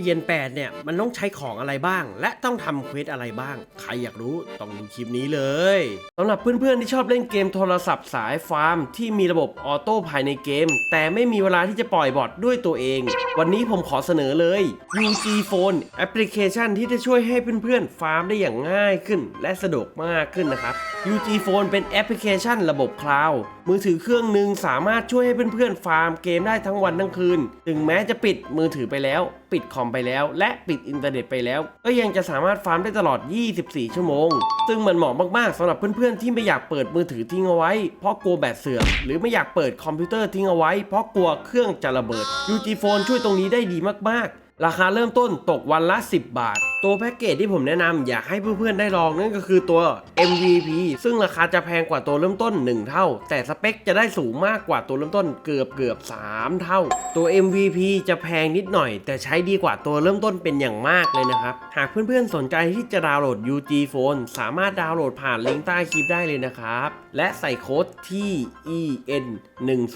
ปลี่ยนแปดเนี่ยมันต้องใช้ของอะไรบ้าง และต้องทำเควสอะไรบ้าง ใครอยากรู้ต้องดูคลิปนี้เลยสำหรับเพื่อนๆที่ชอบเล่นเกมโทรศัพท์สายฟาร์ม ที่มีระบบออโต้ภายในเกม แต่ไม่มีเวลาที่จะปล่อยบอทด้วยตัวเอง วันนี้ผมขอเสนอเลย UG Phone แอปพลิเคชันที่จะช่วยให้เพื่อนๆฟาร์มได้อย่างง่ายขึ้น และสะดวกมากขึ้นนะครับ UG Phone เป็นแอปพลิเคชันระบบคลาวด์มือถือเครื่องหนึ่งสามารถช่วยให้เพื่อนๆฟาร์มเกมได้ทั้งวันทั้งคืน ถึงแม้จะปิดมือถือไปแล้ว ปิดคอมไปแล้ว และปิดอินเทอร์เน็ตไปแล้ว ก็ยังจะสามารถฟาร์มได้ตลอด 24 ชั่วโมง ซึ่งมันเหมาะมากๆสำหรับเพื่อนๆที่ไม่อยากเปิดมือถือทิ้งเอาไว้ เพราะกลัวแบตเสื่อมหรือไม่อยากเปิดคอมพิวเตอร์ทิ้งเอาไว้ เพราะกลัวเครื่องจะระเบิด UG Phone ช่วยตรงนี้ได้ดีมากๆ ราคาเริ่มต้นตกวันละ 10 บาท ตัวแพ็กเกจที่ผมแนะนำอยากให้เพื่อนๆได้ลองนั่นก็คือตัว MVP ซึ่งราคาจะแพงกว่าตัวเริ่มต้น 1 เท่า แต่สเปคจะได้สูงมากกว่าตัวเริ่มต้นเกือบเกือบ3 เท่า ตัว MVP จะแพงนิดหน่อย แต่ใช้ดีกว่าตัวเริ่มต้นเป็นอย่างมากเลยนะครับ หากเพื่อนๆสนใจที่จะดาวน์โหลด UG Phone สามารถดาวน์โหลดผ่านลิงก์ใต้คลิปได้เลยนะครับ และใส่โค้ดที่ EN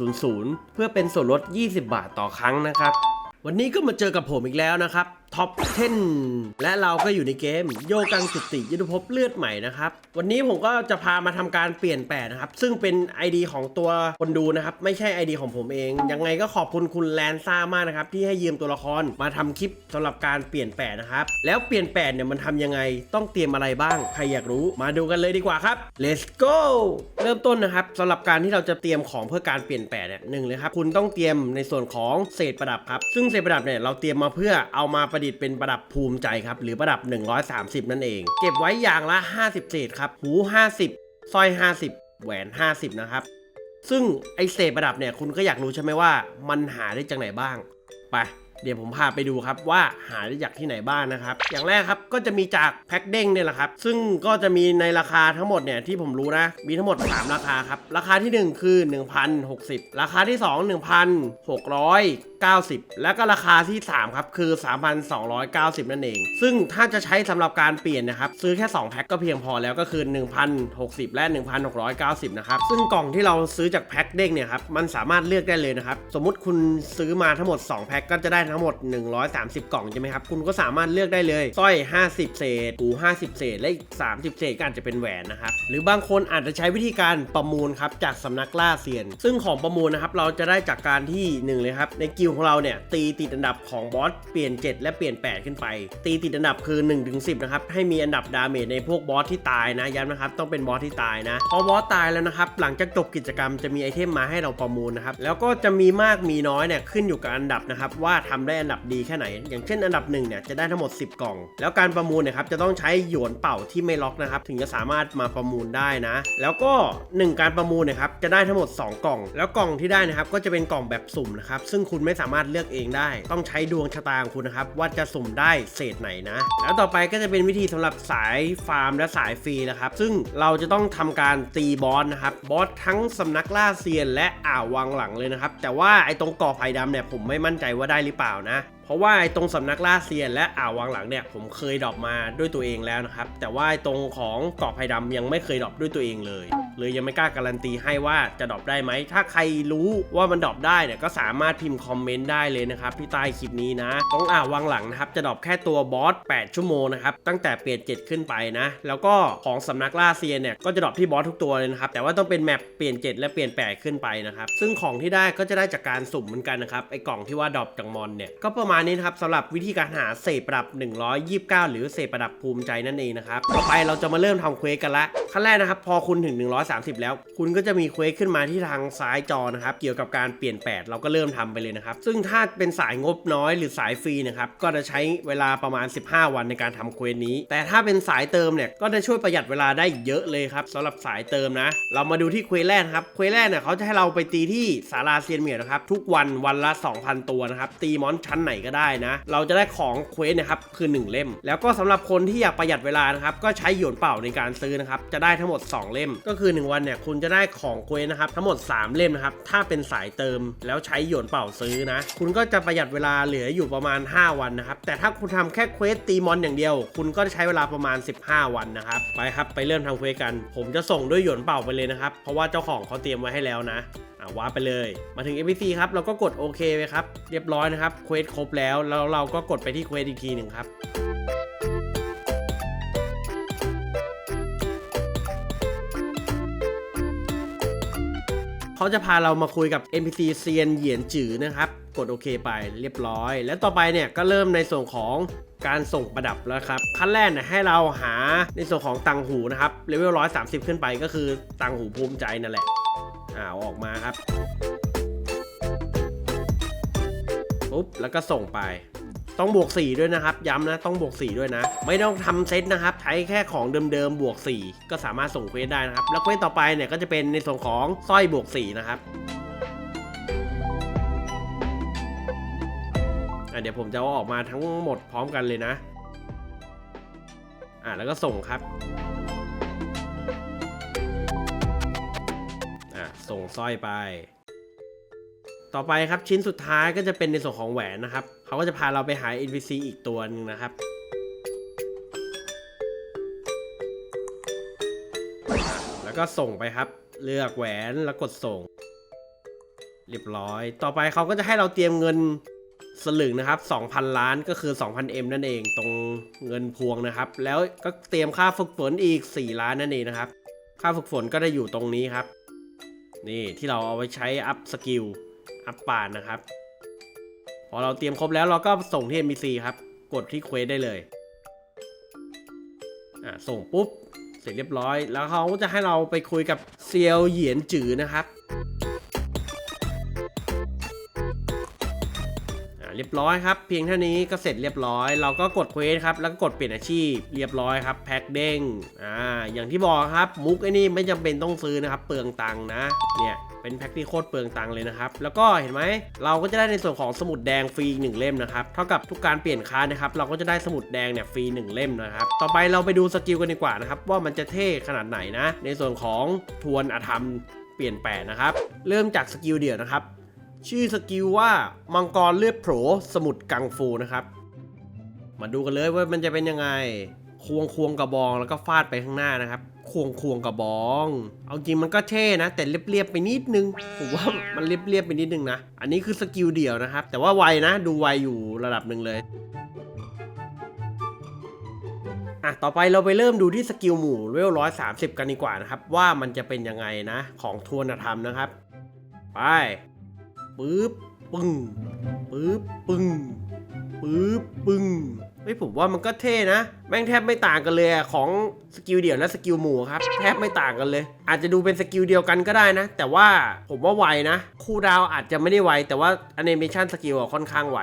100เพื่อเป็นส่วนลด 20 บาทต่อครั้งนะครับ วันนี้ก็มาเจอกับผมอีกแล้วนะครับ ท็อป10 และเราก็อยู่ในเกม โยกังจุติยุทธภพเลือดใหม่นะครับ วันนี้ผมก็จะพามาทำการเปลี่ยนแปลนะครับ ซึ่งเป็น ID ของตัวคนดูนะครับ ไม่ใช่ ID ของผมเอง ยังไงก็ขอบคุณคุณแลนซ่ามากนะครับ ที่ให้ยืมตัวละครมาทำคลิปสำหรับการเปลี่ยนแปลนะครับ แล้วเปลี่ยนแปลเนี่ยมันทำยังไงต้องเตรียมอะไรบ้าง ใครอยากรู้มาดูกันเลยดีกว่าครับ let's go เริ่มต้นนะครับสำหรับการที่เราจะเตรียมของเพื่อการเปลี่ยนแปลเนี่ยหนึ่งเลยครับคุณต้องเตรียมในส่วนของเศษประดับครับซึ่งเศษประดับเนี่ยเราเตรียมมาเพื่อเอามาประดิษฐ์เป็นประดับภูมิใจครับ หรือประดับ 130 นั่นเอง เก็บไว้อย่างละ 50 เศษครับ หู 50สร้อย 50 แหวน 50 นะครับ ซึ่งไอเศษประดับเนี่ยคุณก็อยากรู้ใช่ไหมว่า มันหาได้จากไหนบ้าง ไป เดี๋ยวผมพาไปดูครับว่าหาได้จากที่ไหนบ้างนะครับ อย่างแรกครับก็จะมีจากแพ็คเด้งเนี่ยแหละครับ ซึ่งก็จะมีในราคาทั้งหมดเนี่ยที่ผมรู้นะ มีทั้งหมด 3 ราคาครับ ราคาที่ 1 คือ 1,060 ราคาที่ 2 1,690 แล้วก็ราคาที่ 3 ครับ คือ 3,290 นั่นเอง ซึ่งถ้าจะใช้สำหรับการเปลี่ยนนะครับ ซื้อแค่ 2 แพ็คก็เพียงพอแล้วก็คือ 1,060 และ 1,690 นะครับ ซึ่งกล่องที่เราซื้อจากแพ็คเด้งเนี่ยครับ มันสามารถเลือกได้เลยนะครับ สมมุติคุณซื้อมาทั้งหมด 2 แพ็คก็จะได้ทั้ง้งหมด 130 กล่องใช่ไหมครับ คุณก็สามารถเลือกได้เลยสร้อย 50 เศษหู50 เศษ และอีก 30 เศษก็อาจจะเป็นแหวนนะครับ หรือบางคนอาจจะใช้วิธีการประมูลครับจากสำนักล่าเซียน ซึ่งของประมูลนะครับเราจะได้จากการที่หนึ่งเลยครับในกิลของเราเนี่ยตีติดอันดับของบอสเปลี่ยน 7 และเปลี่ยน 8 ขึ้นไป ตีติดอันดับคือ1-10ถึง10นะครับให้มีอันดับดาเมจในพวกบอสที่ตายนะย้ำนะครับต้องเป็นบอสที่ตายนะพอบอสตายแล้วนะครับหลังจากจบกิจกรรมจะมีไอเทมมาให้เราประมูลนะครับแล้วก็จะมีมากมีน้อยเนี่ยขึ้นอยู่กับอันดับนะครับว่าทำได้อันดับดีแค่ไหน อย่างเช่นอันดับหนึ่งเนี่ยจะได้ทั้งหมด 10 กล่อง แล้วการประมูลเนี่ยครับจะต้องใช้หยวนเป่าที่ไม่ล็อกนะครับถึงจะสามารถมาประมูลได้นะ แล้วก็ 1 การประมูลเนะครับจะได้ทั้งหมด 2 กล่อง แล้วกล่องที่ได้นะครับก็จะเป็นกล่องแบบสุ่มนะครับซึ่งคุณไม่สามารถเลือกเองได้ ต้องใช้ดวงชะตาของคุณนะครับว่าจะสุ่มได้เศษไหนนะ แล้วต่อไปก็จะเป็นวิธีสำหรับสายฟาร์มและสายฟรีนะครับซึ่งเราจะต้องทำการตีบอสนะครับบอสทั้งสำนักล่าเซียน และอ่าววังหลังเลยนะครับแต่ว่าไอ้ตรงก่อไผ่ดำเนี่ยผมไม่มั่นใจว่าได้หรือเปล่านะ เพราะว่าตรงสำนักล่าเซียนและอ่าววังหลังเนี่ยผมเคยดรอปมาด้วยตัวเองแล้วนะครับ แต่ว่าตรงของเกาะไผ่ดำยังไม่เคยดรอปด้วยตัวเองเลย เลยยังไม่กล้าการันตีให้ว่าจะดรอปได้ไหม ถ้าใครรู้ว่ามันดรอปได้เนี่ยก็สามารถพิมพ์คอมเมนต์ได้เลยนะครับที่ใต้คลิปนี้นะตรงอ่าววังหลังนะครับจะดรอปแค่ตัวบอส 8 ชั่วโมงนะครับตั้งแต่เปลี่ยน7ขึ้นไปนะ แล้วก็ของสำนักล่าเซียนเนี่ยก็จะดรอปที่บอสทุกตัวเลยนะครับแต่ว่าต้องเป็นแมปเปลี่ยน 7 และเปลี่ยน 8 ขึ้นไปนะครับซึ่งของที่ได้ก็จะได้จากการสุ่มเหมือนกันนะครับไอ้กล่องที่ว่าดรอปจากมอนเนี่ยก็ประมาณนี้นะครับสำหรับวิธีการหาเศษประดับ 129 หรือเศษประดับภูมิใจนั่นเองนะครับต่อไปเราจะมาเริ่มทำเควสกันละขั้นแรกนะครับพอคุณถึง130 แล้ว คุณก็จะมีเควสขึ้นมาที่ทางซ้ายจอนะครับ เกี่ยวกับการเปลี่ยนแปดเราก็เริ่มทำไปเลยนะครับ ซึ่งถ้าเป็นสายงบน้อยหรือสายฟรีนะครับ ก็จะใช้เวลาประมาณ 15 วันในการทำเควสนี้ แต่ถ้าเป็นสายเติมเนี่ย ก็จะช่วยประหยัดเวลาได้เยอะเลยครับสำหรับสายเติมนะ เรามาดูที่เควสแรกครับ เควสแรกเนี่ยเขาจะให้เราไปตีที่ศาลาเซียนเหมียวนะครับ ทุกวันวันละ 2,000 ตัวนะครับ ตีมอนชั้นไหนก็ได้นะ เราจะได้ของเควสนะครับคือ 1 เล่ม แล้วก็สำหรับคนที่อยากประหยัดเวลานะครับ ก็ใช้หยวนเป่าในการซื้อนะครับ จะได้ทั้งหมด 2 เล่ม ก็คือ1วันเนี่ยคุณจะได้ของเควสนะครับทั้งหมด 3 เล่มนะครับถ้าเป็นสายเติมแล้วใช้หยวนเป่าซื้อนะ คุณก็จะประหยัดเวลาเหลืออยู่ประมาณ 5 วันนะครับแต่ถ้าคุณทำแค่เควสตีมอนอย่างเดียว คุณก็จะใช้เวลาประมาณ 15 วันนะครับไปครับไปเริ่มทำเควสกัน ผมจะส่งด้วยหยวนเป่าไปเลยนะครับเพราะว่าเจ้าของเขาเตรียมไว้ให้แล้วนะอะว้าไปเลย มาถึง NPC ครับเราก็กดโอเคไปครับเรียบร้อยนะครับเควสครบแล้วแล้วเราก็กดไปที่เควสอีกทีหนึ่งครับ เขาจะพาเรามาคุยกับ NPC เซียนเหยียนจือนะครับ กดโอเคไปเรียบร้อย แล้วต่อไปเนี่ยก็เริ่มในส่วนของการส่งประดับแล้วครับ ขั้นแรกเนี่ยให้เราหาในส่วนของตังหูนะครับเลเวล130 ขึ้นไปก็คือตังหูภูมิใจนั่นแหละอ่าเอาออกมาครับปุ๊บแล้วก็ส่งไป ต้องบวก 4 ด้วยนะครับ ย้ำนะต้องบวก 4 ด้วยนะ ไม่ต้องทำเซตนะครับ ใช้แค่ของเดิมๆบวก 4 ก็สามารถส่งเควสได้นะครับ แล้วเควสต่อไปเนี่ยก็จะเป็นในส่วนของสร้อยบวก 4 นะครับเดี๋ยวผมจะเอาออกมาทั้งหมดพร้อมกันเลยนะ อะแล้วก็ส่งครับ อะส่งสร้อยไป ต่อไปครับชิ้นสุดท้ายก็จะเป็นในส่วนของแหวนนะครับเขาก็จะพาเราไปหา NPC อีกตัวหนึงนะครับแล้วก็ส่งไปครับ เลือกแหวนแล้วกดส่ง เรียบร้อย ต่อไปเขาก็จะให้เราเตรียมเงินสลึงนะครับ 2,000 ล้านก็คือ 2,000 M นั่นเองตรงเงินพวงนะครับ แล้วก็เตรียมค่าฝึกฝนอีก 4 ล้านนั่นเองนะครับ ค่าฝึกฝนก็ได้อยู่ตรงนี้ครับ นี่ที่เราเอาไว้ใช้อัพสกิล อัพป่านนะครับ พอเราเตรียมครบแล้วเราก็ส่งที่ NPC ครับ กดที่เควสได้เลยอ่าส่งปุ๊บ เสร็จเรียบร้อย แล้วเขาก็จะให้เราไปคุยกับเซียวเหยียนจือนะครับอ่าเรียบร้อยครับ เพียงเท่านี้ก็เสร็จเรียบร้อย เราก็กดเควสครับ แล้วก็กดเปลี่ยนอาชีพเรียบร้อยครับ แพ็คเด้งอ่าอย่างที่บอกครับ มุกไอ้นี่ไม่จำเป็นต้องซื้อนะครับ เปลืองตังค์นะเนี่ย เป็นแพ็คที่โคตรเปลืองตังค์เลยนะครับ แล้วก็เห็นไหมเราก็จะได้ในส่วนของสมุดแดงฟรีอีกหนึ่งเล่มนะครับ เท่ากับทุกการเปลี่ยนค้านะครับ เราก็จะได้สมุดแดงเนี่ยฟรีหนึ่งเล่มนะครับ ต่อไปเราไปดูสกิลกันดีกว่านะครับ ว่ามันจะเท่ขนาดไหนนะ ในส่วนของทวนอธรรมเปลี่ยนแปลงนะครับ เริ่มจากสกิลเดี่ยวนะครับ ชื่อสกิลว่ามังกรเลือดโผลสมุดกังฟูนะครับ มาดูกันเลยว่ามันจะเป็นยังไง ควงควงกระบองแล้วก็ฟาดไปข้างหน้านะครับ ควงควงกระบอง เอาจริงมันก็เท่นะ แต่เรียบๆไปนิดนึง ผมว่ามันเรียบๆไปนิดนึงนะ อันนี้คือสกิลเดี่ยวนะครับ แต่ว่าไวนะ ดูไวอยู่ระดับหนึ่งเลยอะ ต่อไปเราไปเริ่มดูที่สกิลหมู่เลเวลร้อยสามสิบกันดีกว่านะครับ ว่ามันจะเป็นยังไงนะ ของทวนธรรมนะครับ ไปปึ๊บปึ้งปึ๊บปึ้งปึ๊บปึ้ง เฮ้ยผมว่ามันก็เท่นะ แม่งแทบไม่ต่างกันเลยของสกิลเดี่ยวและสกิลหมู่ครับ แทบไม่ต่างกันเลย อาจจะดูเป็นสกิลเดียวกันก็ได้นะ แต่ว่าผมว่าไวนะ คู่ดาวอาจจะไม่ได้ไว แต่ว่าแอนิเมชันสกิลค่อนข้างไว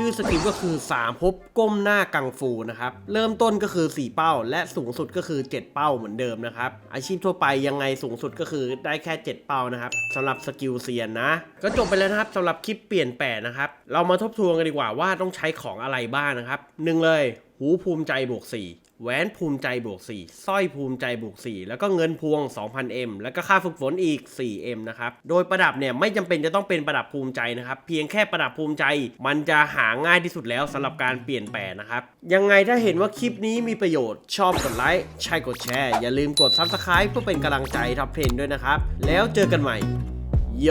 ชื่อสกิลก็คือ3ภพก้มหน้ากังฟูนะครับ เริ่มต้นก็คือ 4 เป้า และสูงสุดก็คือ 7 เป้าเหมือนเดิมนะครับ อาชีพทั่วไปยังไงสูงสุดก็คือได้แค่ 7 เป้านะครับสำหรับสกิลเซียนนะ ก็จบไปแล้วนะครับสำหรับคลิปเปลี่ยนแปลนะครับ เรามาทบทวนกันดีกว่าว่าต้องใช้ของอะไรบ้างนะครับหนึ่งเลย หูภูมิใจบวก4 แหวนภูมิใจบวก4สร้อยภูมิใจบวก4แล้วก็เงินพวง 2,000M แล้วก็ค่าฝึกฝนอีก 4M นะครับ โดยประดับเนี่ยไม่จำเป็นจะต้องเป็นประดับภูมิใจนะครับ เพียงแค่ประดับภูมิใจ มันจะหาง่ายที่สุดแล้วสำหรับการเปลี่ยนแปลนะครับ ยังไงถ้าเห็นว่าคลิปนี้มีประโยชน์ชอบกดไลค์ ใช่กดแชร์ อย่าลืมกด Subscribe เพื่อเป็นกำลังใจทับเพนด้วยนะครับ แล้วเจอกันใหม่ โย